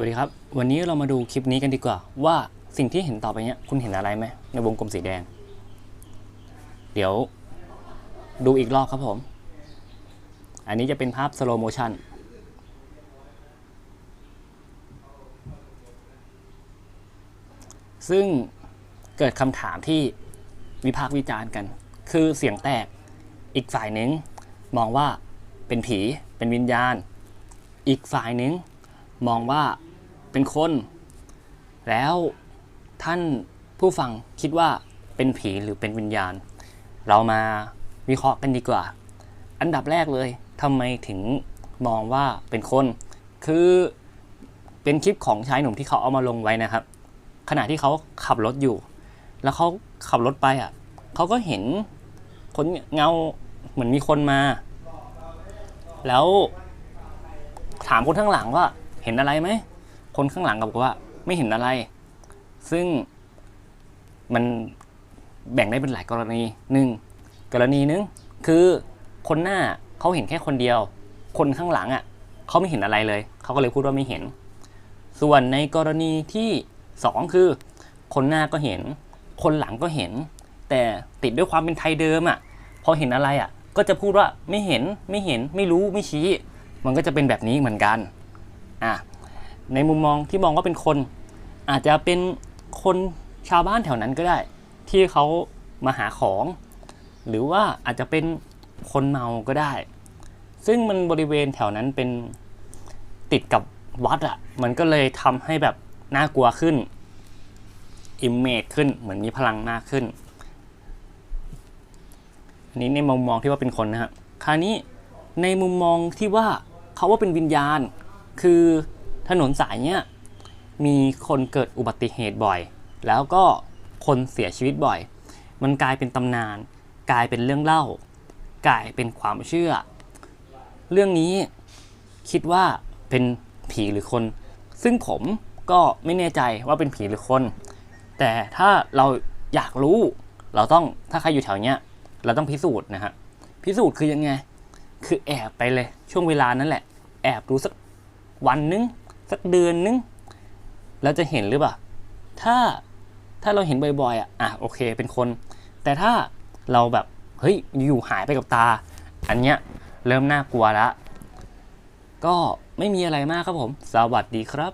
วัสดีครับ วันนี้เรามาดูคลิปนี้กันดีกว่า ว่าสิ่งที่เห็นต่อไปเนี้ยคุณเห็นอะไรไหมในวงกลมสีแดง เดี๋ยวดูอีกรอบครับผม อันนี้จะเป็นภาพสโลโมชันซึ่งเกิดคำถามที่วิพากษ์วิจารณ์กัน คือเสียงแตกอีกฝ่ายหนึ่งมองว่าเป็นผีเป็นวิญญาณ อีกฝ่ายหนึ่งมองว่า เป็นคน แล้วท่านผู้ฟังคิดว่าเป็นผีหรือเป็นวิญญาณ เรามาวิเคราะห์กันดีกว่า อันดับแรกเลยทำไมถึงมองว่าเป็นคน คือเป็นคลิปของชายหนุ่มที่เขาเอามาลงไว้นะครับ ขณะที่เขาขับรถอยู่ แล้วเขาขับรถไปอะเขาก็เห็นคนเงาเหมือนมีคนมา แล้วถามคนข้างหลังว่าเห็นอะไรไหม คนข้างหลังก็บอกว่าไม่เห็นอะไร ซึ่งมันแบ่งได้เป็นหลายกรณีหนึ่งกรณีหนึ่งคือคนหน้าเขาเห็นแค่คนเดียว คนข้างหลังอะเขาไม่เห็นอะไรเลย เขาก็เลยพูดว่าไม่เห็น ส่วนในกรณีที่สองคือ คนหน้าก็เห็น คนหลังก็เห็น แต่ติดด้วยความเป็นไทยเดิมอะ พอเห็นอะไรอะ ก็จะพูดว่าไม่เห็นไม่เห็นไม่รู้ไม่ชี้ มันก็จะเป็นแบบนี้เหมือนกันอะ ในมุมมองที่มองว่าเป็นคน อาจจะเป็นคนชาวบ้านแถวนั้นก็ได้ ที่เขามาหาของ หรือว่าอาจจะเป็นคนเมาก็ได้ ซึ่งมันบริเวณแถวนั้นเป็นติดกับวัดอะ่ะ มันก็เลยทำให้แบบน่ากลัวขึ้นอิมเมจขึ้นเหมือนมีพลังมากขึ้น อันนี้ในมุมมองที่ว่าเป็นคนนะฮะคราวนี้ในมุมมองที่ว่าเขาว่าเป็นวิญญาณ คือ ถนนสายเนี้ยมีคนเกิดอุบัติเหตุบ่อย แล้วก็คนเสียชีวิตบ่อย มันกลายเป็นตำนาน กลายเป็นเรื่องเล่า กลายเป็นความเชื่อ เรื่องนี้คิดว่าเป็นผีหรือคน ซึ่งผมก็ไม่แน่ใจว่าเป็นผีหรือคน แต่ถ้าเราอยากรู้ เราต้องถ้าใครอยู่แถวเนี้ย เราต้องพิสูจน์นะฮะพิสูจน์คือยังไง คือแอบไปเลยช่วงเวลานั้นแหละ แอบดูสักวันนึง สักเดือนนึงแล้วจะเห็นหรือเปล่า ถ้าถ้าเราเห็นบ่อยๆอะอะโอเคเป็นคน แต่ถ้าเราแบบเฮ้ยอยู่หายไปกับตา อันเนี้ยเริ่มน่ากลัวแล้วก็ไม่มีอะไรมากครับผม สวัสดีครับ